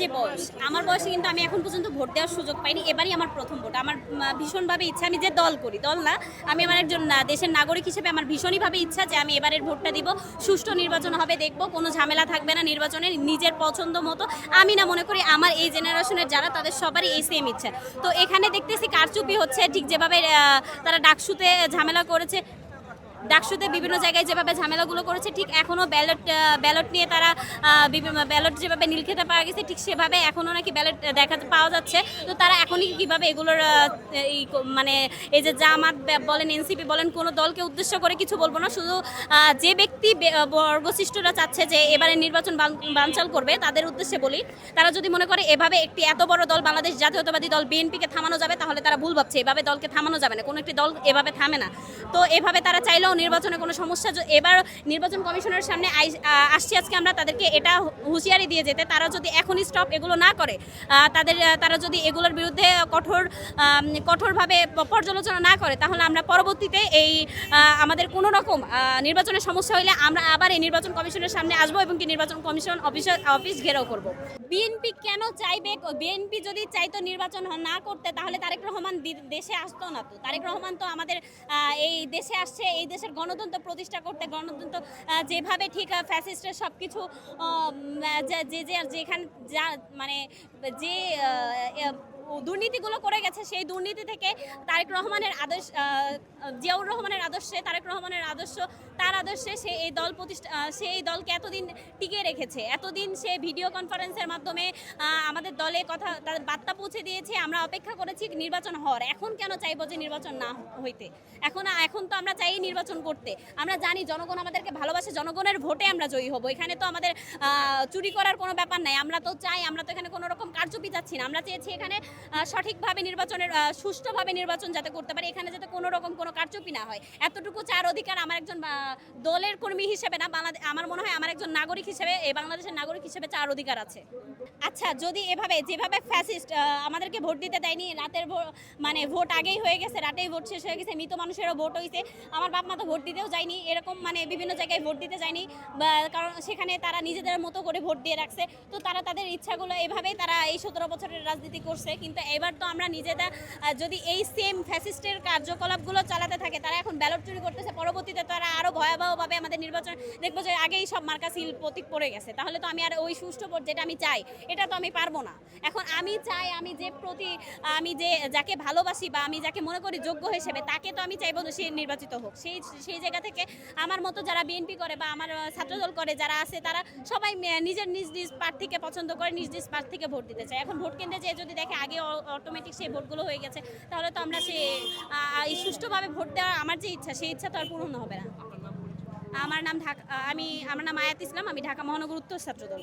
যে বয়স, আমার বয়সে কিন্তু আমি এখন পর্যন্ত ভোট দেওয়ার সুযোগ পাইনি। এবারই আমার প্রথম ভোট। আমার ভীষণভাবে ইচ্ছা, আমি যে দল করি, দল না, আমি আমার একজন দেশের নাগরিক হিসেবে আমার ভীষণইভাবে ইচ্ছা যে আমি এবারের ভোটটা দিব। সুষ্ঠু নির্বাচন হবে, দেখব, কোনো ঝামেলা থাকবে না নির্বাচনে নিজের পছন্দ মতো। আমি না মনে করি আমার এই জেনারেশনের যারা, তাদের সবারই এই সেম ইচ্ছা। তো এখানে দেখতেছি কারচুপি হচ্ছে, ঠিক যেভাবে তারা ডাকসুতে ঝামেলা করেছে। ডাকসুতে বিভিন্ন জায়গায় যেভাবে ঝামেলাগুলো করেছে, ঠিক এখনও ব্যালট ব্যালট নিয়ে তারা ব্যালট যেভাবে নীল খেতে পাওয়া গেছে, ঠিক সেভাবে এখনও নাকি ব্যালট দেখাতে পাওয়া যাচ্ছে। তো তারা এখনই কীভাবে এগুলোর মানে এই যে জামাত বলেন, এনসিপি বলেন, কোনো দলকে উদ্দেশ্য করে কিছু বলব না, শুধু যে ব্যক্তি বর্গশিষ্টরা চাচ্ছে যে এবারে নির্বাচন বান- বানচাল করবে, তাদের উদ্দেশ্যে বলি, তারা যদি মনে করে এভাবে একটি এত বড় দল, বাংলাদেশ জাতীয়তাবাদী দল বিএনপিকে থামানো যাবে, তাহলে তারা ভুল ভাবছে, এভাবে দলকে থামানো যাবে না, কোনো একটি দল এভাবে থামে না। তো এভাবে তারা চাইলেও নির্বাচনে কোনো সমস্যা এবার নির্বাচন কমিশনের সামনে আসছি আজকে আমরা, তাদেরকে এটা হুঁশিয়ারি দিয়ে যেতে, তারা যদি এখনই স্টপ এগুলো না করে তাদের তারা যদি এগুলোর বিরুদ্ধে কঠোর কঠোরভাবে পর্যালোচনা না করে, তাহলে আমরা পরবর্তীতে এই আমাদের কোনো রকম নির্বাচনের সমস্যা হলে আমরা আবার এই নির্বাচন কমিশনের সামনে আসব এবং কি নির্বাচন কমিশন অফিস অফিস ঘেরাও করব। বিএনপি কেন চাইবে বিএনপি যদি চাইতো নির্বাচন না করতে, তাহলে তারেক রহমান দেশে আসতো না তো। তারেক রহমান তো আমাদের এই দেশে আসছে, এই দেশের গণতন্ত্র প্রতিষ্ঠা করতে, গণতন্ত্র যেভাবে ঠিক ফ্যাসিস্টের সব কিছু যে যে যেখানে, যা মানে যে দুর্নীতিগুলো করে গেছে, সেই দুর্নীতি থেকে তারেক রহমানের আদর্শ জিয়াউর রহমানের আদর্শে, তারেক রহমানের আদর্শ, তার আদর্শে সে এই দল প্রতিষ্ঠা সে এই দলকে এতদিন টিকিয়ে রেখেছে, এতদিন সে ভিডিও কনফারেন্সের মাধ্যমে আমাদের দলে কথা, তার বার্তা পৌঁছে দিয়েছে, আমরা অপেক্ষা করেছি নির্বাচন হওয়ার, এখন কেন চাইব যে নির্বাচন না হইতে? এখন এখন তো আমরা চাই নির্বাচন করতে, আমরা জানি জনগণ আমাদেরকে ভালোবাসে, জনগণের ভোটে আমরা জয়ী হব, এখানে তো আমাদের চুরি করার কোনো ব্যাপার নাই, আমরা তো চাই, আমরা তো এখানে কোনো রকম কারচুপি চাচ্ছি না, আমরা চেয়েছি এখানে সঠিকভাবে নির্বাচনের সুষ্ঠুভাবে নির্বাচন যাতে করতে পারে, এখানে যাতে কোনো রকম কোনো কারচুপি না হয়। এতটুকু চার অধিকার আমার একজন দলের কর্মী হিসেবে না বাংলাদেশ আমার মনে হয় আমার একজন নাগরিক হিসেবে এই বাংলাদেশের নাগরিক হিসেবে চার অধিকার আছে। আচ্ছা যদি এভাবে, যেভাবে ফ্যাসিস্ট আমাদেরকে ভোট দিতে দেয়নি, রাতের মানে ভোট আগেই হয়ে গেছে, রাতেই ভোট শেষ হয়ে গেছে, মৃত মানুষেরও ভোট হয়েছে আমার বাপ মা তো ভোট দিতেও যায়নি, এরকম মানে বিভিন্ন জায়গায় ভোট দিতে যায়নি কারণ সেখানে তারা নিজেদের মতো করে ভোট দিয়ে রাখছে, তো তারা তাদের ইচ্ছাগুলো এভাবেই তারা এই সতেরো বছরের রাজনীতি করছে কিন্তু এবার তো আমরা নিজেরা যদি এই সেম ফ্যাসিস্টের কার্যকলাপগুলো চালাতে থাকে, তারা এখন ব্যালট চুরি করতেছে, পরবর্তীতে তারা আরও ভয়াবহভাবে আমাদের নির্বাচন, দেখব যে আগেই সব মার্কা সিল প্রতীক পড়ে গেছে। তাহলে তো আমি আর ওই সুষ্ঠু যেটা আমি চাই, এটা তো আমি পারব না। এখন আমি চাই আমি যে প্রতি, আমি যে যাকে ভালোবাসি বা আমি যাকে মনে করি যোগ্য হিসেবে, তাকে তো আমি চাইব সে নির্বাচিত হোক। সেই সেই জায়গা থেকে আমার মতো যারা বিএনপি করে বা আমার ছাত্রদল করে যারা আছে, তারা সবাই নিজের নিজ নিজ প্রার্থীকে পছন্দ করে, নিজ নিজ প্রার্থীকে ভোট দিতে চায়। এখন ভোট কেন্দ্রে যে যদি দেখে আগে অটোমেটিক সেই ভোটগুলো হয়ে গেছে। তাহলে তো আমরা সে সুষ্ঠুভাবে ভোট দেওয়ার আমার যে ইচ্ছা, সেই ইচ্ছা তো আর পূরণ হবে না। আমার নাম ঢাকা আমি আমার নাম আয়াত ইসলাম, আমি ঢাকা মহানগর উত্তর ছাত্রদল